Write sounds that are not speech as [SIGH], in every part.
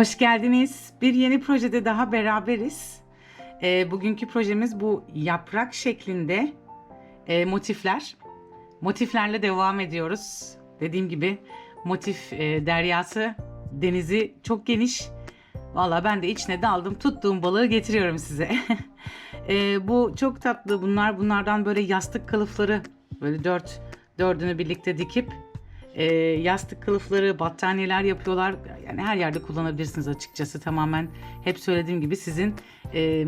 Hoş geldiniz. Bir yeni projede daha beraberiz. Ee, bugünkü projemiz bu yaprak şeklinde e, motifler. Motiflerle devam ediyoruz. Dediğim gibi motif e, deryası, denizi çok geniş. Valla ben de içine daldım. Tuttuğum balığı getiriyorum size. [LAUGHS] E, bu çok tatlı. Bunlar bunlardan böyle yastık kılıfları böyle dört dördünü birlikte dikip e, yastık kılıfları, battaniyeler yapıyorlar. Yani her yerde kullanabilirsiniz açıkçası. Tamamen hep söylediğim gibi sizin e,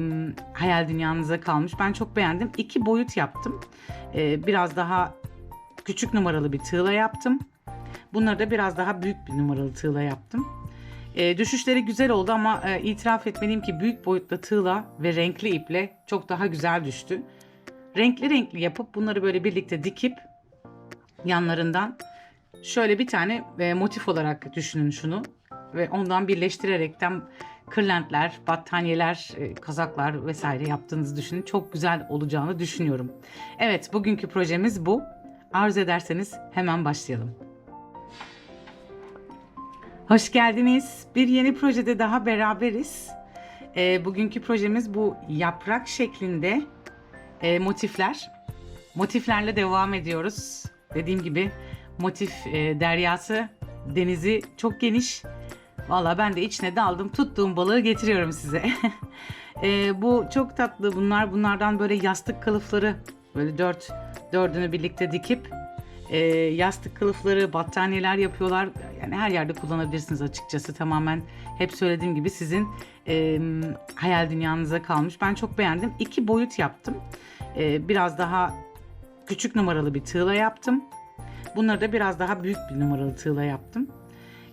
hayal dünyanıza kalmış. Ben çok beğendim. İki boyut yaptım. E, biraz daha küçük numaralı bir tığla yaptım. Bunları da biraz daha büyük bir numaralı tığla yaptım. E, düşüşleri güzel oldu ama e, itiraf etmeliyim ki büyük boyutlu tığla ve renkli iple çok daha güzel düştü. Renkli renkli yapıp bunları böyle birlikte dikip yanlarından şöyle bir tane e, motif olarak düşünün şunu ve ondan birleştirerekten kırlentler, battaniyeler, e, kazaklar vesaire yaptığınızı düşünün. Çok güzel olacağını düşünüyorum. Evet, bugünkü projemiz bu. Arzu ederseniz hemen başlayalım. Hoş geldiniz. Bir yeni projede daha beraberiz. E, bugünkü projemiz bu yaprak şeklinde e, motifler. Motiflerle devam ediyoruz. Dediğim gibi motif e, deryası, denizi çok geniş. Valla ben de içine daldım. Tuttuğum balığı getiriyorum size. [LAUGHS] E, bu çok tatlı. Bunlar bunlardan böyle yastık kılıfları böyle dört dördünü birlikte dikip e, yastık kılıfları, battaniyeler yapıyorlar. Yani her yerde kullanabilirsiniz açıkçası. Tamamen hep söylediğim gibi sizin e, hayal dünyanıza kalmış. Ben çok beğendim. İki boyut yaptım. E, biraz daha küçük numaralı bir tığla yaptım. Bunları da biraz daha büyük bir numaralı tığla yaptım.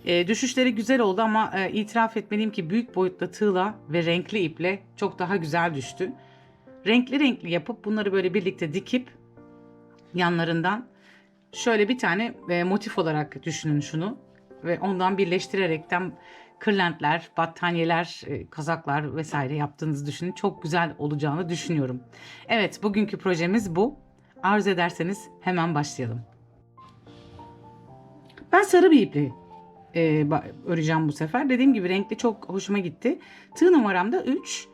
E, düşüşleri güzel oldu ama e, itiraf etmeliyim ki büyük boyutlu tığla ve renkli iple çok daha güzel düştü. Renkli renkli yapıp bunları böyle birlikte dikip yanlarından şöyle bir tane e, motif olarak düşünün şunu ve ondan birleştirerekten kırlentler, battaniyeler, e, kazaklar vesaire yaptığınızı düşünün. Çok güzel olacağını düşünüyorum. Evet, bugünkü projemiz bu. Arzu ederseniz hemen başlayalım. Ben sarı bir iple e, öreceğim bu sefer. Dediğim gibi renkli çok hoşuma gitti. Tığ numaram da 3.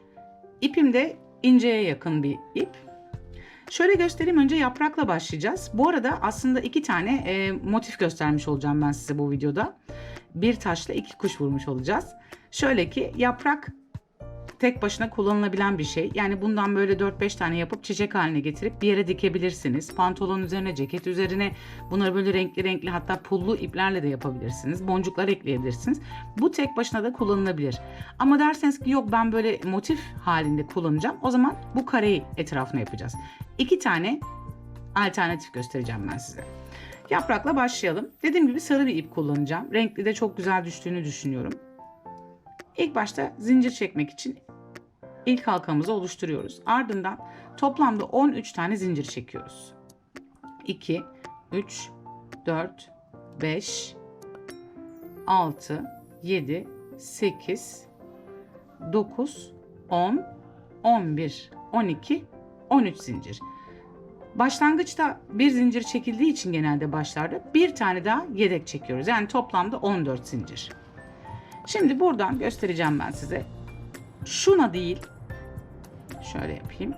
İpim de inceye yakın bir ip. Şöyle göstereyim önce yaprakla başlayacağız. Bu arada aslında iki tane e, motif göstermiş olacağım ben size bu videoda. Bir taşla iki kuş vurmuş olacağız. Şöyle ki yaprak tek başına kullanılabilen bir şey. Yani bundan böyle 4-5 tane yapıp çiçek haline getirip bir yere dikebilirsiniz. Pantolon üzerine, ceket üzerine bunları böyle renkli renkli hatta pullu iplerle de yapabilirsiniz. Boncuklar ekleyebilirsiniz. Bu tek başına da kullanılabilir. Ama derseniz ki yok ben böyle motif halinde kullanacağım. O zaman bu kareyi etrafına yapacağız. İki tane alternatif göstereceğim ben size. Yaprakla başlayalım. Dediğim gibi sarı bir ip kullanacağım. Renkli de çok güzel düştüğünü düşünüyorum. İlk başta zincir çekmek için ilk halkamızı oluşturuyoruz. Ardından toplamda 13 tane zincir çekiyoruz. 2, 3, 4, 5, 6, 7, 8, 9, 10, 11, 12, 13 zincir. Başlangıçta bir zincir çekildiği için genelde başlarda bir tane daha yedek çekiyoruz. Yani toplamda 14 zincir. Şimdi buradan göstereceğim ben size. Şuna değil, şöyle yapayım.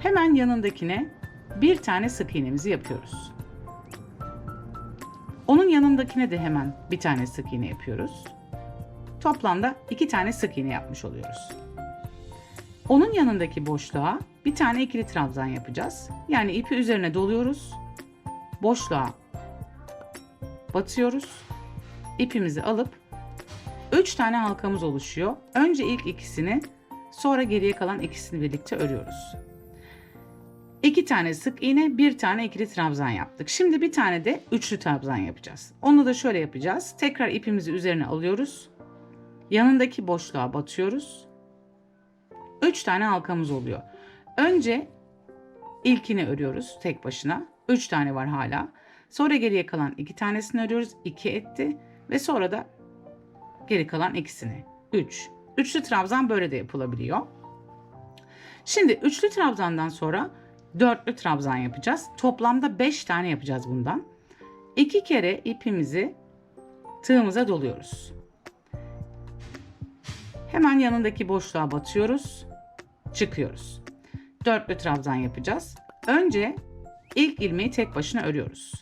Hemen yanındakine bir tane sık iğnemizi yapıyoruz. Onun yanındakine de hemen bir tane sık iğne yapıyoruz. Toplamda iki tane sık iğne yapmış oluyoruz. Onun yanındaki boşluğa bir tane ikili trabzan yapacağız. Yani ipi üzerine doluyoruz. Boşluğa batıyoruz. İpimizi alıp 3 tane halkamız oluşuyor. Önce ilk ikisini, sonra geriye kalan ikisini birlikte örüyoruz. 2 tane sık iğne, bir tane ikili trabzan yaptık. Şimdi bir tane de üçlü trabzan yapacağız. Onu da şöyle yapacağız. Tekrar ipimizi üzerine alıyoruz. Yanındaki boşluğa batıyoruz. 3 tane halkamız oluyor. Önce ilkini örüyoruz tek başına. 3 tane var hala. Sonra geriye kalan 2 tanesini örüyoruz. 2 etti ve sonra da geri kalan ikisini. 3. Üçlü trabzan böyle de yapılabiliyor. Şimdi üçlü trabzandan sonra dörtlü trabzan yapacağız. Toplamda 5 tane yapacağız bundan. 2 kere ipimizi tığımıza doluyoruz. Hemen yanındaki boşluğa batıyoruz. Çıkıyoruz. Dörtlü trabzan yapacağız. Önce ilk ilmeği tek başına örüyoruz.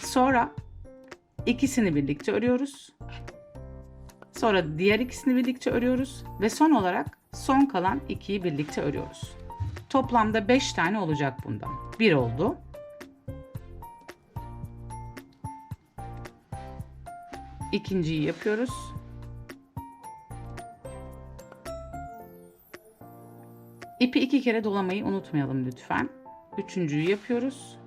Sonra ikisini birlikte örüyoruz. Sonra diğer ikisini birlikte örüyoruz ve son olarak son kalan ikiyi birlikte örüyoruz. Toplamda 5 tane olacak bundan. 1 oldu. İkinciyi yapıyoruz. İpi iki kere dolamayı unutmayalım lütfen. Üçüncüyü yapıyoruz.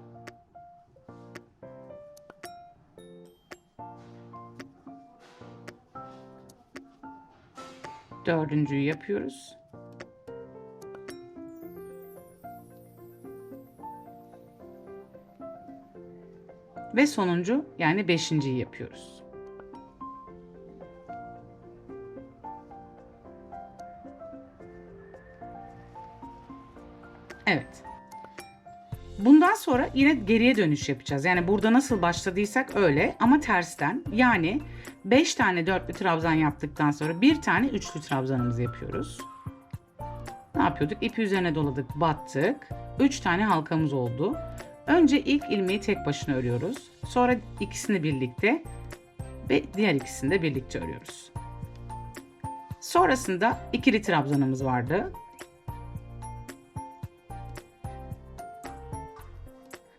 Dördüncüyü yapıyoruz. Ve sonuncu yani beşinciyi yapıyoruz. Evet. Bundan sonra yine geriye dönüş yapacağız. Yani burada nasıl başladıysak öyle ama tersten. Yani 5 tane dörtlü trabzan yaptıktan sonra bir tane üçlü trabzanımızı yapıyoruz. Ne yapıyorduk? İpi üzerine doladık, battık. 3 tane halkamız oldu. Önce ilk ilmeği tek başına örüyoruz. Sonra ikisini birlikte ve diğer ikisini de birlikte örüyoruz. Sonrasında ikili trabzanımız vardı.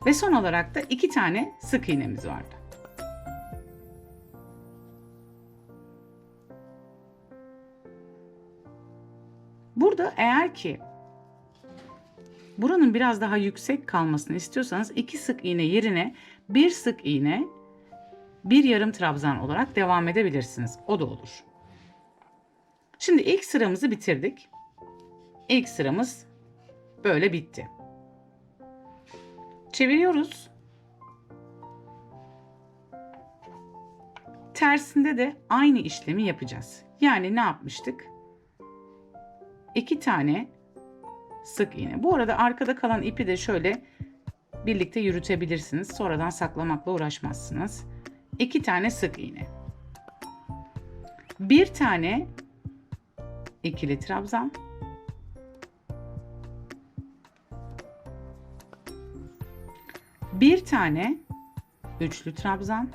Ve son olarak da iki tane sık iğnemiz vardı. Eğer ki buranın biraz daha yüksek kalmasını istiyorsanız iki sık iğne yerine bir sık iğne bir yarım trabzan olarak devam edebilirsiniz. O da olur. Şimdi ilk sıramızı bitirdik. İlk sıramız böyle bitti. Çeviriyoruz. Tersinde de aynı işlemi yapacağız. Yani ne yapmıştık? İki tane sık iğne. Bu arada arkada kalan ipi de şöyle birlikte yürütebilirsiniz. Sonradan saklamakla uğraşmazsınız. İki tane sık iğne. Bir tane ikili trabzan. Bir tane üçlü trabzan.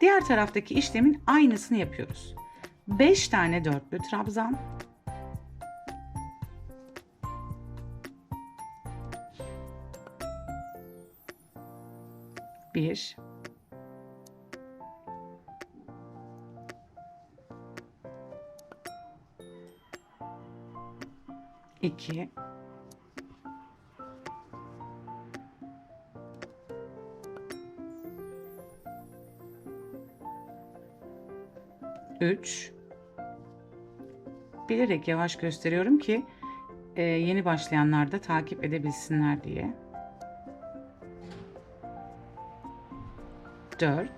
Diğer taraftaki işlemin aynısını yapıyoruz. 5 tane dörtlü trabzan. Bir. İki. 3 bilerek yavaş gösteriyorum ki e, yeni başlayanlar da takip edebilsinler diye. 4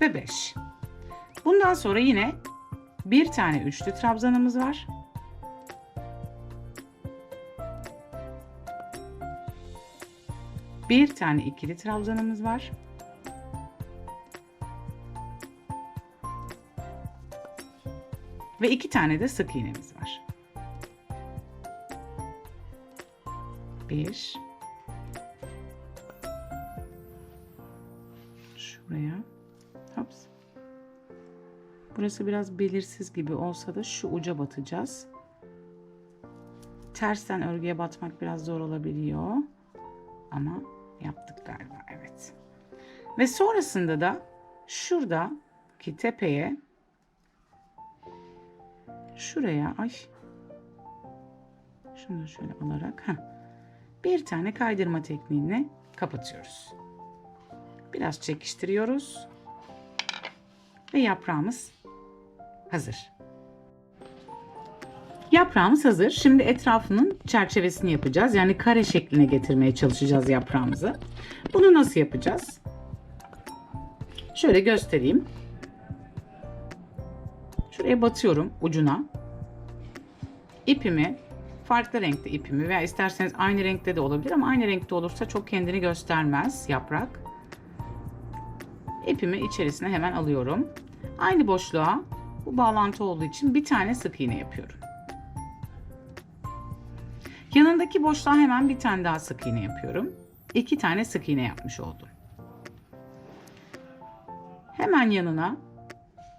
ve 5. Bundan sonra yine bir tane üçlü trabzanımız var. Bir tane ikili trabzanımız var. Ve iki tane de sık iğnemiz var. Bir. Şuraya. Hops. Burası biraz belirsiz gibi olsa da şu uca batacağız. Tersten örgüye batmak biraz zor olabiliyor. Ama yaptık galiba evet. Ve sonrasında da şuradaki tepeye şuraya ay şunu şöyle alarak heh, bir tane kaydırma tekniğini kapatıyoruz. Biraz çekiştiriyoruz ve yaprağımız hazır. Yaprağımız hazır. Şimdi etrafının çerçevesini yapacağız. Yani kare şekline getirmeye çalışacağız yaprağımızı. Bunu nasıl yapacağız? Şöyle göstereyim. Şuraya batıyorum ucuna. İpimi farklı renkte ipimi veya isterseniz aynı renkte de olabilir ama aynı renkte olursa çok kendini göstermez yaprak. İpimi içerisine hemen alıyorum. Aynı boşluğa bu bağlantı olduğu için bir tane sık iğne yapıyorum. Yanındaki boşluğa hemen bir tane daha sık iğne yapıyorum. İki tane sık iğne yapmış oldum. Hemen yanına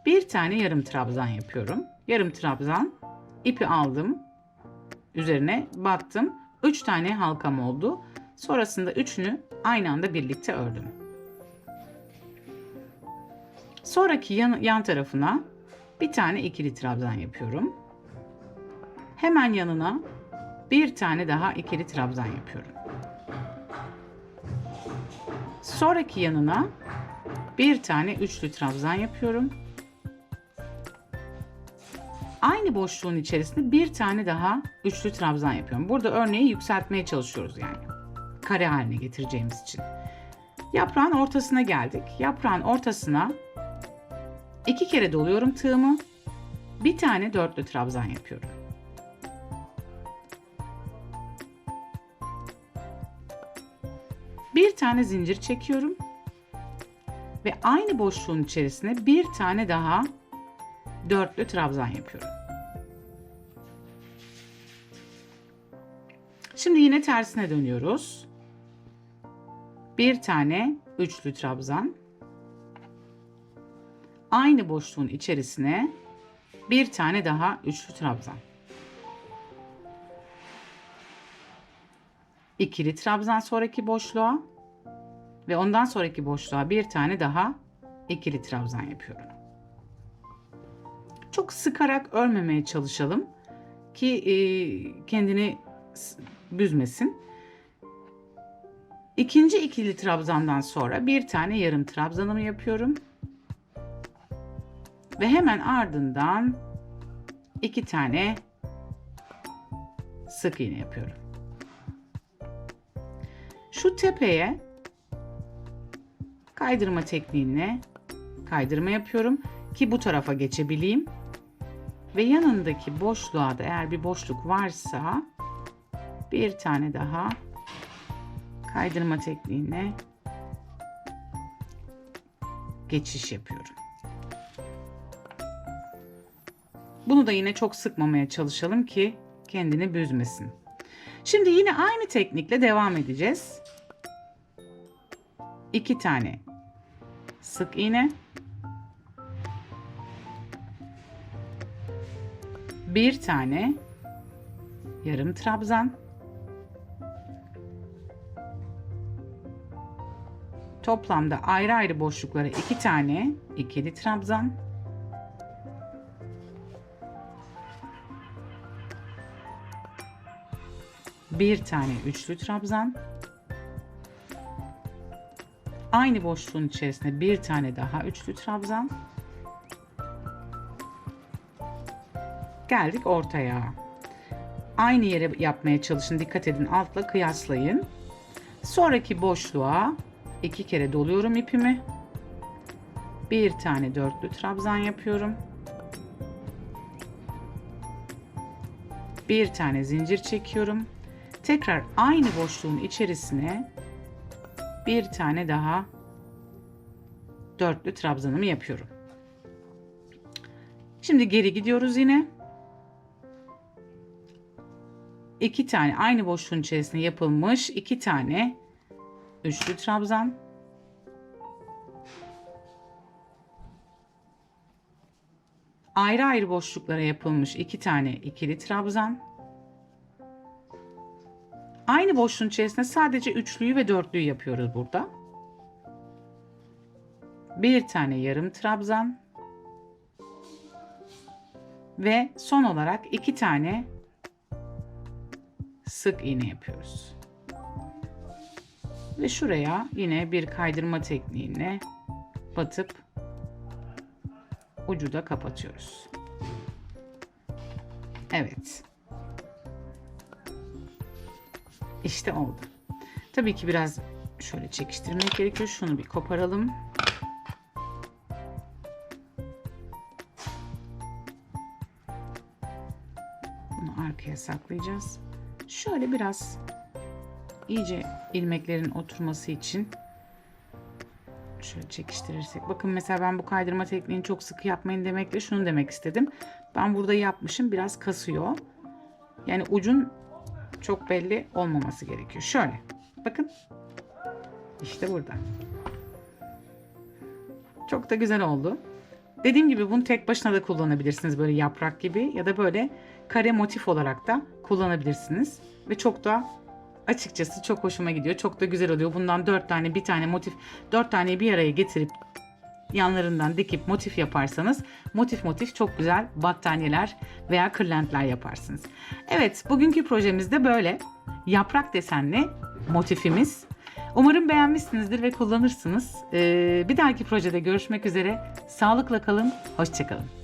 bir tane yarım trabzan yapıyorum. Yarım trabzan ipi aldım. Üzerine battım. Üç tane halkam oldu. Sonrasında üçünü aynı anda birlikte ördüm. Sonraki yan, yan tarafına bir tane ikili trabzan yapıyorum. Hemen yanına bir tane daha ikili trabzan yapıyorum. Sonraki yanına bir tane üçlü trabzan yapıyorum. Aynı boşluğun içerisinde bir tane daha üçlü trabzan yapıyorum. Burada örneği yükseltmeye çalışıyoruz yani. Kare haline getireceğimiz için. Yaprağın ortasına geldik. Yaprağın ortasına iki kere doluyorum tığımı. Bir tane dörtlü trabzan yapıyorum. Bir tane zincir çekiyorum. Ve aynı boşluğun içerisine bir tane daha dörtlü trabzan yapıyorum. Şimdi yine tersine dönüyoruz. Bir tane üçlü trabzan. Aynı boşluğun içerisine bir tane daha üçlü trabzan. İkili trabzan sonraki boşluğa ve ondan sonraki boşluğa bir tane daha ikili trabzan yapıyorum. Çok sıkarak örmemeye çalışalım ki e, kendini büzmesin. İkinci ikili trabzandan sonra bir tane yarım trabzanımı yapıyorum. Ve hemen ardından iki tane sık iğne yapıyorum. Şu tepeye kaydırma tekniğine kaydırma yapıyorum ki bu tarafa geçebileyim. Ve yanındaki boşluğa da eğer bir boşluk varsa bir tane daha kaydırma tekniğine geçiş yapıyorum. Bunu da yine çok sıkmamaya çalışalım ki kendini büzmesin. Şimdi yine aynı teknikle devam edeceğiz. İki tane sık iğne. Bir tane yarım trabzan. Toplamda ayrı ayrı boşluklara iki tane ikili trabzan. Bir tane üçlü trabzan. Aynı boşluğun içerisine bir tane daha üçlü trabzan. Geldik ortaya. Aynı yere yapmaya çalışın. Dikkat edin altla kıyaslayın. Sonraki boşluğa iki kere doluyorum ipimi. Bir tane dörtlü trabzan yapıyorum. Bir tane zincir çekiyorum. Tekrar aynı boşluğun içerisine bir tane daha dörtlü trabzanımı yapıyorum. Şimdi geri gidiyoruz yine. İki tane aynı boşluğun içerisinde yapılmış iki tane üçlü trabzan. Ayrı ayrı boşluklara yapılmış iki tane ikili trabzan. Aynı boşluğun içerisinde sadece üçlüyü ve dörtlüyü yapıyoruz burada. Bir tane yarım trabzan. Ve son olarak iki tane sık iğne yapıyoruz. Ve şuraya yine bir kaydırma tekniğine batıp ucu da kapatıyoruz. Evet. İşte oldu. Tabii ki biraz şöyle çekiştirmek gerekiyor. Şunu bir koparalım. Bunu arkaya saklayacağız. Şöyle biraz iyice ilmeklerin oturması için şöyle çekiştirirsek. Bakın mesela ben bu kaydırma tekniğini çok sıkı yapmayın demekle şunu demek istedim. Ben burada yapmışım biraz kasıyor. Yani ucun çok belli olmaması gerekiyor. Şöyle. Bakın. İşte burada. Çok da güzel oldu. Dediğim gibi bunu tek başına da kullanabilirsiniz böyle yaprak gibi ya da böyle kare motif olarak da kullanabilirsiniz. Ve çok da açıkçası çok hoşuma gidiyor. Çok da güzel oluyor. Bundan 4 tane bir tane motif 4 taneyi bir araya getirip yanlarından dikip motif yaparsanız motif motif çok güzel battaniyeler veya kırlentler yaparsınız. Evet bugünkü projemiz de böyle. Yaprak desenli motifimiz. Umarım beğenmişsinizdir ve kullanırsınız. Ee, bir dahaki projede görüşmek üzere. Sağlıkla kalın, hoşçakalın.